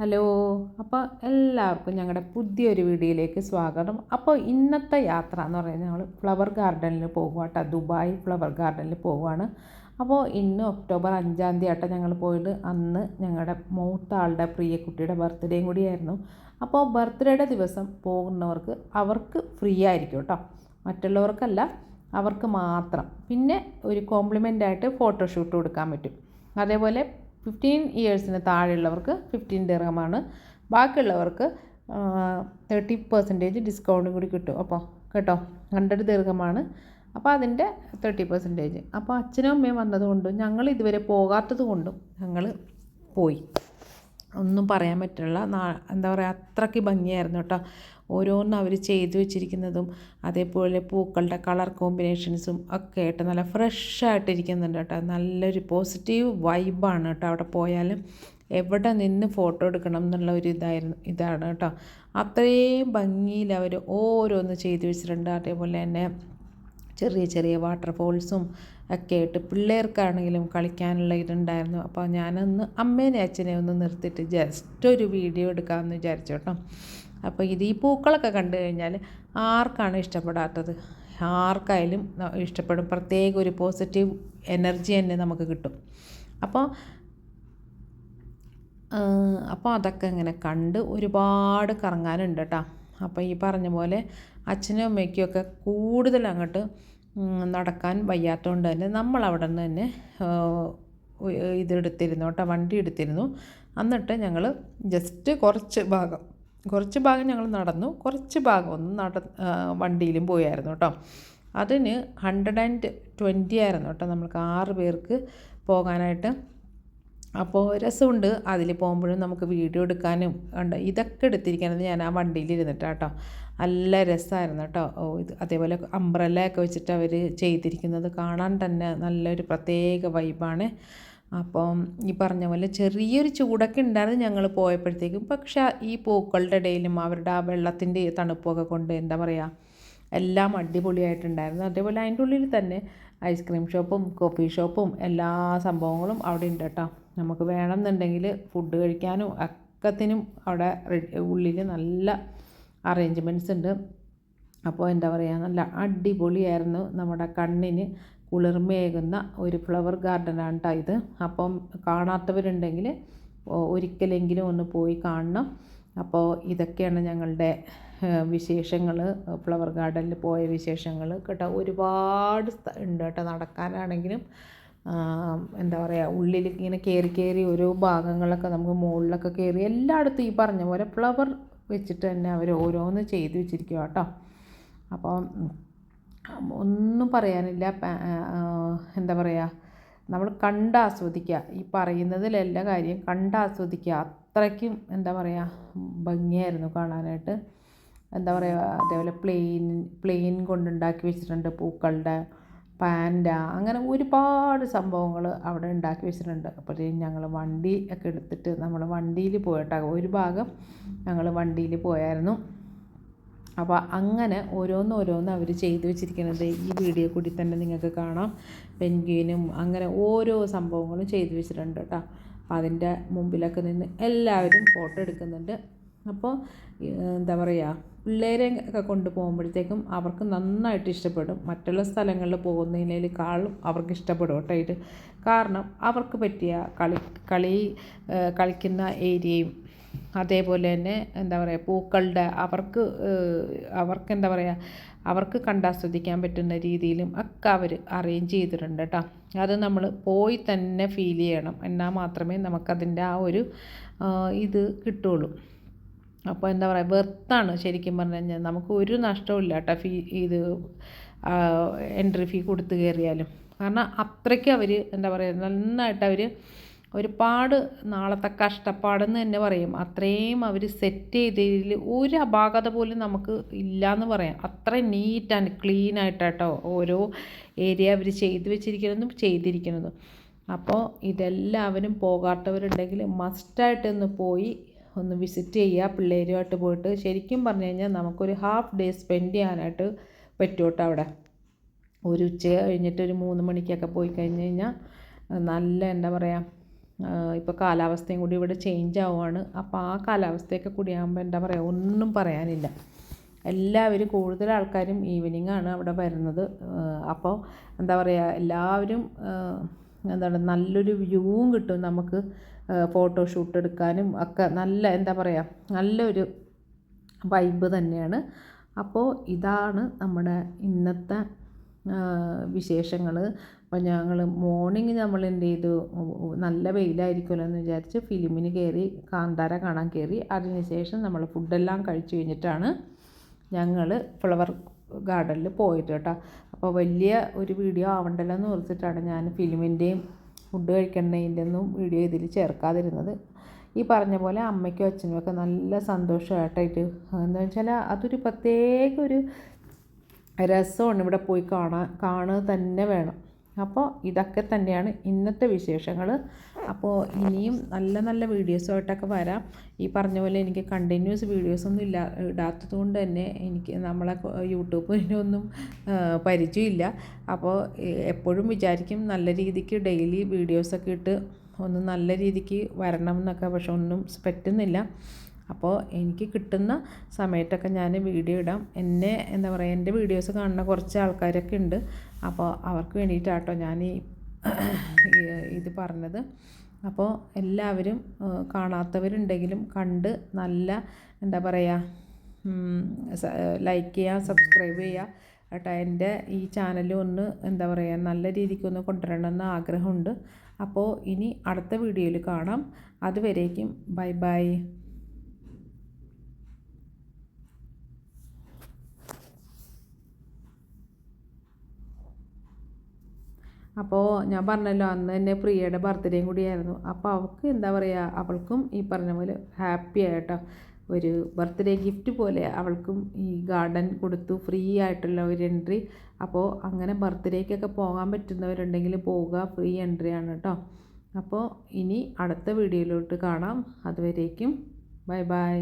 Hello. അപ്പോൾ എല്ലാവർക്കും ഞങ്ങളുടെ പുതിയൊരു വീഡിയോയിലേക്ക് സ്വാഗതം. അപ്പോൾ ഇന്നത്തെ യാത്ര എന്ന് പറയുന്നത് ഞങ്ങൾ ഫ്ലവർ ഗാർഡനിൽ പോകുക കേട്ടോ ദുബായ് ഫ്ലവർ ഗാർഡനിൽ പോവുകയാണ് അപ്പോൾ ഇന്ന് ഒക്ടോബർ അഞ്ചാം തീയതി ആട്ടോ ഞങ്ങൾ പോയത്. അന്ന് ഞങ്ങളുടെ മൂത്ത ആളുടെ പ്രിയക്കുട്ടിയുടെ ബർത്ത്ഡേയും കൂടിയായിരുന്നു അപ്പോൾ ബർത്ത്ഡേയുടെ ദിവസം പോകുന്നവർക്ക് അവർക്ക് ഫ്രീ ആയിരിക്കും കേട്ടോ മറ്റുള്ളവർക്കല്ല അവർക്ക് മാത്രം. പിന്നെ ഒരു കോംപ്ലിമെന്റായിട്ട് ഫോട്ടോഷൂട്ട് കൊടുക്കാൻ പറ്റും. അതേപോലെ ഫിഫ്റ്റീൻ ഇയേഴ്സിന് താഴെയുള്ളവർക്ക് ഫിഫ്റ്റീൻ ദിർഹമാണ് ബാക്കിയുള്ളവർക്ക് തേർട്ടി പെർസെന്റേജ് ഡിസ്കൗണ്ടും കൂടി കിട്ടും. അപ്പോൾ കേട്ടോ ഹൺഡ്രഡ് ദീർഘമാണ് അപ്പോൾ അതിന്റെ തേർട്ടി പെർസെന്റേജ് അപ്പോൾ അച്ഛനും അമ്മയും വന്നതുകൊണ്ടും ഞങ്ങൾ ഇതുവരെ പോകാത്തത് കൊണ്ടും ഞങ്ങൾ പോയി. ഒന്നും പറയാൻ പറ്റില്ല. എന്താ പറയുക അത്രയ്ക്ക് ഭംഗിയായിരുന്നു കേട്ടോ. ഓരോന്നും അവർ ചെയ്തു വെച്ചിരിക്കുന്നതും അതേപോലെ പൂക്കളുടെ കളർ കോമ്പിനേഷൻസും ഒക്കെ ആയിട്ട് നല്ല ഫ്രഷ് ആയിട്ടിരിക്കുന്നുണ്ട് കേട്ടോ. നല്ലൊരു പോസിറ്റീവ് വൈബാണ് കേട്ടോ അവിടെ പോയാലും. എവിടെ നിന്ന് ഫോട്ടോ എടുക്കണം എന്നുള്ള ഒരു ഇതായിരുന്നു ഇതാണ് കേട്ടോ. അത്രയും ഭംഗിയിൽ അവർ ഓരോന്ന് ചെയ്തു വെച്ചിട്ടുണ്ട്. അതേപോലെ തന്നെ ചെറിയ ചെറിയ വാട്ടർഫോൾസും ഒക്കെ ആയിട്ട് പിള്ളേർക്കാണെങ്കിലും കളിക്കാനുള്ള ഇതുണ്ടായിരുന്നു. അപ്പോൾ ഞാനൊന്ന് അമ്മേനെ അച്ഛനെ ഒന്ന് നിർത്തിയിട്ട് ജസ്റ്റ് ഒരു വീഡിയോ എടുക്കാമെന്ന് വിചാരിച്ചു കേട്ടോ. അപ്പോൾ ഇത് ഈ പൂക്കളൊക്കെ കണ്ടു കഴിഞ്ഞാൽ ആർക്കാണ് ഇഷ്ടപ്പെടാത്തത്? ആർക്കായാലും ഇഷ്ടപ്പെടും. പ്രത്യേക ഒരു പോസിറ്റീവ് എനർജി തന്നെ നമുക്ക് കിട്ടും. അപ്പോൾ അപ്പോൾ അതൊക്കെ ഇങ്ങനെ കണ്ട് ഒരുപാട് കറങ്ങാനുണ്ട് കേട്ടോ. അപ്പോൾ ഈ പറഞ്ഞ പോലെ അച്ഛനും അമ്മയ്ക്കും ഒക്കെ കൂടുതൽ അങ്ങോട്ട് നടക്കാൻ വയ്യാത്തതുകൊണ്ട് തന്നെ നമ്മൾ അവിടെ നിന്ന് തന്നെ ഇതെടുത്തിരുന്നു കേട്ടോ വണ്ടി എടുത്തിരുന്നു. എന്നിട്ട് ഞങ്ങൾ ജസ്റ്റ് കുറച്ച് ഭാഗം കുറച്ച് ഭാഗം ഞങ്ങൾ നടന്നു കുറച്ച് ഭാഗം ഒന്ന് നട വണ്ടിയിലും പോയായിരുന്നു കേട്ടോ. അതിന് ഹൺഡ്രഡ് ആൻഡ് ട്വന്റി ആയിരുന്നു കേട്ടോ നമ്മൾക്ക് ആറ് പേർക്ക് പോകാനായിട്ട്. അപ്പോൾ രസമുണ്ട് അതിൽ പോകുമ്പോഴും നമുക്ക് വീഡിയോ എടുക്കാനും ഉണ്ട്. ഇതൊക്കെ എടുത്തിരിക്കുന്നത് ഞാൻ ആ വണ്ടിയിൽ ഇരുന്നിട്ട് കേട്ടോ. നല്ല രസമായിരുന്നു കേട്ടോ. ഓ ഇത് അതേപോലെ അംബ്രല്ലയൊക്കെ വെച്ചിട്ട് അവർ ചെയ്തിരിക്കുന്നത് കാണാൻ തന്നെ നല്ലൊരു പ്രത്യേക വൈബാണ് അപ്പം ഈ പറഞ്ഞ പോലെ ചെറിയൊരു ചൂടൊക്കെ ഉണ്ടായിരുന്നു ഞങ്ങൾ പോയപ്പോഴത്തേക്കും. പക്ഷേ ഈ പൂക്കളുടെ ഇടയിലും അവരുടെ ആ വെള്ളത്തിന്റെ തണുപ്പൊക്കെ കൊണ്ട് എന്താ പറയുക എല്ലാം അടിപൊളിയായിട്ടുണ്ടായിരുന്നു. അതേപോലെ അതിന്റെ ഉള്ളിൽ തന്നെ ഐസ്ക്രീം ഷോപ്പും കോഫി ഷോപ്പും എല്ലാ സംഭവങ്ങളും അവിടെ ഉണ്ട് കേട്ടോ. നമുക്ക് വേണമെന്നുണ്ടെങ്കിൽ ഫുഡ് കഴിക്കാനും ഒക്കത്തിനും അവിടെ ഉള്ളിൽ നല്ല അറേഞ്ച്മെന്റ്സ് ഉണ്ട്. അപ്പോൾ എന്താ പറയുക നല്ല അടിപൊളിയായിരുന്നു നമ്മുടെ കണ്ണിന് കുളിർമയേകുന്ന ഒരു ഫ്ലവർ ഗാർഡനാണ് കേട്ടോ ഇത്. അപ്പം കാണാത്തവരുണ്ടെങ്കിൽ ഒരിക്കലെങ്കിലും ഒന്ന് പോയി കാണണം. അപ്പോൾ ഇതൊക്കെയാണ് ഞങ്ങളുടെ വിശേഷങ്ങൾ. ഫ്ലവർ ഗാർഡനിൽ പോയ വിശേഷങ്ങൾ കേട്ടോ. ഒരുപാട് ഉണ്ട് കേട്ടോ നടക്കാനാണെങ്കിലും എന്താ പറയുക ഉള്ളിൽ ഇങ്ങനെ കയറി കയറി ഓരോ ഭാഗങ്ങളൊക്കെ നമുക്ക് മുകളിലൊക്കെ കയറി എല്ലായിടത്തും ഈ പറഞ്ഞ പോലെ ഫ്ലവർ വെച്ചിട്ട് തന്നെ അവർ ഓരോന്ന് ചെയ്ത് വെച്ചിരിക്കുക കേട്ടോ അപ്പോൾ ഒന്നും പറയാനില്ല എന്താ പറയുക നമ്മൾ കണ്ട് ആസ്വദിക്കുക ഈ പറയുന്നതിലെല്ലാ കാര്യം കണ്ട് ആസ്വദിക്കുക അത്രയ്ക്കും എന്താ പറയുക ഭംഗിയായിരുന്നു കാണാനായിട്ട്. എന്താ പറയുക അതേപോലെ പ്ലെയിൻ പ്ലെയിൻ കൊണ്ടുണ്ടാക്കി വെച്ചിട്ടുണ്ട് പൂക്കളുടെ പാൻഡ അങ്ങനെ ഒരുപാട് സംഭവങ്ങൾ അവിടെ ഉണ്ടാക്കി വെച്ചിട്ടുണ്ട്. അപ്പോഴത്തേക്കും ഞങ്ങൾ വണ്ടി ഒക്കെ എടുത്തിട്ട് നമ്മൾ വണ്ടിയിൽ പോയിട്ടാണ് ഒരു ഭാഗം ഞങ്ങൾ വണ്ടിയിൽ പോയായിരുന്നു. അപ്പോൾ അങ്ങനെ ഓരോന്ന് ഓരോന്ന് അവർ ചെയ്തു വെച്ചിരിക്കുന്നത്. ഈ വീഡിയോ കൂടി തന്നെ നിങ്ങൾക്ക് കാണാം. പെൻഗ്വിനും അങ്ങനെ ഓരോ സംഭവങ്ങളും ചെയ്തു വെച്ചിട്ടുണ്ട് കേട്ടോ. അതിന്റെ മുമ്പിലൊക്കെ നിന്ന് എല്ലാവരും ഫോട്ടോ എടുക്കുന്നുണ്ട്. അപ്പോൾ എന്താ പറയുക പിള്ളേരെ ഒക്കെ കൊണ്ട് പോകുമ്പോഴത്തേക്കും അവർക്ക് നന്നായിട്ട് ഇഷ്ടപ്പെടും. മറ്റുള്ള സ്ഥലങ്ങളിൽ പോകുന്നതിനേക്കാളും അവർക്ക് ഇഷ്ടപ്പെടും കേട്ടോ കാരണം അവർക്ക് പറ്റിയ കളി കളി കളിക്കുന്ന ഏരിയയും അതേപോലെ തന്നെ എന്താ പറയുക പൂക്കളുടെ അവർക്ക് അവർക്ക് എന്താ പറയുക അവർക്ക് കണ്ടാസ്വദിക്കാൻ പറ്റുന്ന രീതിയിലും ഒക്കെ അവർ അറേഞ്ച് ചെയ്തിട്ടുണ്ട് കേട്ടോ. അത് നമ്മൾ പോയി തന്നെ ഫീൽ ചെയ്യണം. എന്നാൽ മാത്രമേ നമുക്കതിന്റെ ആ ഒരു ഇത് കിട്ടുള്ളൂ അപ്പോൾ എന്താ പറയുക വെർത്താണ് ശരിക്കും പറഞ്ഞു കഴിഞ്ഞാൽ നമുക്ക് ഒരു നഷ്ടവും ഇല്ല കേട്ടോ ഫീ ഇത് എൻട്രി ഫീ കൊടുത്തു കയറിയാലും കാരണം അത്രയ്ക്ക് അവർ എന്താ പറയുക നന്നായിട്ട് അവർ ഒരുപാട് നാളത്തെ കഷ്ടപ്പാടെന്ന് തന്നെ പറയും. അത്രയും അവർ സെറ്റ് ചെയ്തതിൽ ഒരു അപാകത പോലും നമുക്ക് ഇല്ലയെന്ന് പറയാം. അത്ര നീറ്റ് ആൻഡ് ക്ലീൻ ആയിട്ടാട്ടോ ഓരോ ഏരിയ അവർ ചെയ്തു വെച്ചിരിക്കുന്നതും ചെയ്തിരിക്കുന്നതും. അപ്പോൾ ഇതെല്ലാവരും പോകാത്തവരുണ്ടെങ്കിൽ മസ്റ്റായിട്ടൊന്ന് പോയി ഒന്ന് വിസിറ്റ് ചെയ്യുക പിള്ളേരുമായിട്ട് പോയിട്ട്. ശരിക്കും പറഞ്ഞു കഴിഞ്ഞാൽ നമുക്കൊരു ഹാഫ് ഡേ സ്പെൻഡ് ചെയ്യാനായിട്ട് പറ്റും അവിടെ. ഒരു ഉച്ച കഴിഞ്ഞിട്ട് ഒരു മൂന്ന് മണിക്കൊക്കെ പോയി കഴിഞ്ഞ് കഴിഞ്ഞാൽ നല്ല എന്താ പറയുക ഇപ്പോൾ കാലാവസ്ഥയും കൂടി ഇവിടെ ചേഞ്ച് ആവുകയാണ് അപ്പോൾ ആ കാലാവസ്ഥയൊക്കെ കൂടി ആകുമ്പോൾ എന്താ പറയുക ഒന്നും പറയാനില്ല. എല്ലാവരും കൂടുതൽ ആൾക്കാരും ഈവനിങ് ആണ് അവിടെ വരുന്നത്. അപ്പോൾ എന്താ പറയുക എല്ലാവരും എന്താണ് നല്ലൊരു വ്യൂവും കിട്ടും നമുക്ക്. ഫോട്ടോഷൂട്ട് എടുക്കാനും ഒക്കെ നല്ല എന്താ പറയുക നല്ലൊരു വൈബ് തന്നെയാണ്. അപ്പോൾ ഇതാണ് നമ്മുടെ ഇന്നത്തെ വിശേഷങ്ങൾ അപ്പോൾ ഞങ്ങൾ മോർണിംഗ് നമ്മൾ എന്ത് ചെയ്തു? നല്ല വെയിലായിരിക്കുമല്ലോ എന്ന് വിചാരിച്ച് ഫിലിമിന് കയറി കാന്താര കാണാൻ കയറി അതിനുശേഷം നമ്മൾ ഫുഡെല്ലാം കഴിച്ചു കഴിഞ്ഞിട്ടാണ് ഞങ്ങൾ ഫ്ലവർ ഗാർഡനിൽ പോയിട്ട് കേട്ടോ. അപ്പോൾ വലിയ ഒരു വീഡിയോ ആവണ്ടല്ലോ എന്ന് ഓർത്തിട്ടാണ് ഞാൻ ഫിലിമിന്റെയും ഫുഡ് കഴിക്കേണ്ടതിന്റെ ഒന്നും വീഡിയോ ഇതിൽ ചേർക്കാതിരുന്നത്. ഈ പറഞ്ഞ പോലെ അമ്മയ്ക്കും അച്ഛനും ഒക്കെ നല്ല സന്തോഷമായിട്ടായിട്ട് എന്താ വെച്ചാൽ അതൊരു പ്രത്യേക ഒരു രസമാണ് ഇവിടെ പോയി കാണാൻ കാണുക തന്നെ വേണം. അപ്പോൾ ഇതൊക്കെ തന്നെയാണ് ഇന്നത്തെ വിശേഷങ്ങൾ. അപ്പോൾ ഇനിയും നല്ല നല്ല വീഡിയോസുമായിട്ടൊക്കെ വരാം. ഈ പറഞ്ഞ പോലെ എനിക്ക് കണ്ടിന്യൂസ് വീഡിയോസൊന്നും ഇല്ല ഇടാത്തത് കൊണ്ട് തന്നെ എനിക്ക് നമ്മളെ യൂട്യൂബിനൊന്നും പരിചയമില്ല. അപ്പോൾ എപ്പോഴും വിചാരിക്കും നല്ല രീതിക്ക് ഡെയിലി വീഡിയോസൊക്കെ ഇട്ട് ഒന്ന് നല്ല രീതിക്ക് വരണം എന്നൊക്കെ പക്ഷെ ഒന്നും പറ്റുന്നില്ല. അപ്പോൾ എനിക്ക് കിട്ടുന്ന സമയത്തൊക്കെ ഞാൻ വീഡിയോ ഇടാം. എന്നെ എന്താ പറയുക എന്റെ വീഡിയോസ് കാണുന്ന കുറച്ച് ആൾക്കാരൊക്കെ ഉണ്ട്. അപ്പോൾ അവർക്ക് വേണ്ടിയിട്ടാട്ടോ ഞാൻ ഈ ഇത് പറഞ്ഞത്. അപ്പോൾ എല്ലാവരും കാണാത്തവരുണ്ടെങ്കിലും കണ്ട് നല്ല എന്താ പറയുക ലൈക്ക് ചെയ്യുക സബ്സ്ക്രൈബ് ചെയ്യുക. കേട്ടോ എന്റെ ഈ ചാനൽ ഒന്ന് എന്താ പറയുക നല്ല രീതിക്കൊന്ന് കൊണ്ടുവരണമെന്ന് ആഗ്രഹമുണ്ട്. അപ്പോൾ ഇനി അടുത്ത വീഡിയോയിൽ കാണാം. അതുവരേക്കും ബൈ ബൈ. അപ്പോൾ ഞാൻ പറഞ്ഞല്ലോ അന്ന് തന്നെ പ്രിയയുടെ ബർത്ത്ഡേയും കൂടിയായിരുന്നു. അപ്പോൾ അവൾക്ക് എന്താ പറയുക അവൾക്കും ഈ പറഞ്ഞ പോലെ ഹാപ്പി ആയിട്ടോ. ഒരു ബർത്ത്ഡേ ഗിഫ്റ്റ് പോലെ അവൾക്കും ഈ ഗാർഡൻ കൊടുത്തു ഫ്രീ ആയിട്ടുള്ള ഒരു എൻട്രി. അപ്പോൾ അങ്ങനെ ബർത്ത്ഡേക്കൊക്കെ പോകാൻ പറ്റുന്നവരുണ്ടെങ്കിൽ പോവുക ഫ്രീ എൻട്രി ആണ് കേട്ടോ. അപ്പോൾ ഇനി അടുത്ത വീഡിയോയിലോട്ട് കാണാം. അതുവരേക്കും ബൈ ബൈ.